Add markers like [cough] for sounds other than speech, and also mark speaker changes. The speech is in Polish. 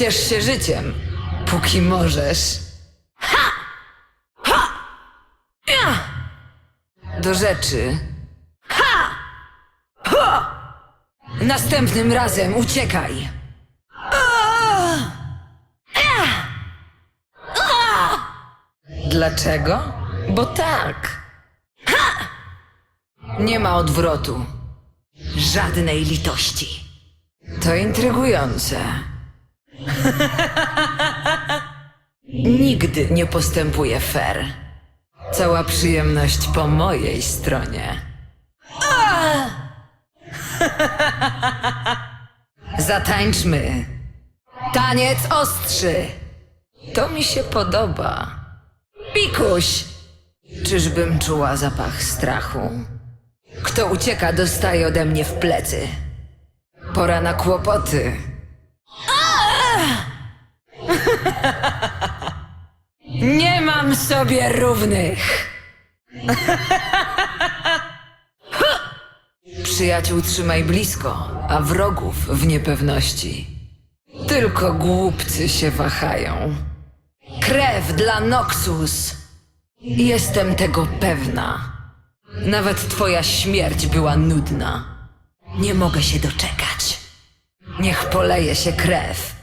Speaker 1: Ciesz się życiem, póki możesz. Ha! Ha! Ja! Do rzeczy. Ha! Ha! Następnym razem uciekaj. Dlaczego? Bo tak. Ha! Nie ma odwrotu. Żadnej litości. To intrygujące. Nigdy nie postępuję fair. Cała przyjemność po mojej stronie. [laughs] Zatańczmy. Taniec ostrzy. To mi się podoba. Pikuś! Czyżbym czuła zapach strachu? Kto ucieka, dostaje ode mnie w plecy. Pora na kłopoty. Nie mam sobie równych. Przyjaciół trzymaj blisko, a wrogów w niepewności. Tylko głupcy się wahają. Krew dla Noxus. Jestem tego pewna. Nawet twoja śmierć była nudna. Nie mogę się doczekać. Niech poleje się krew.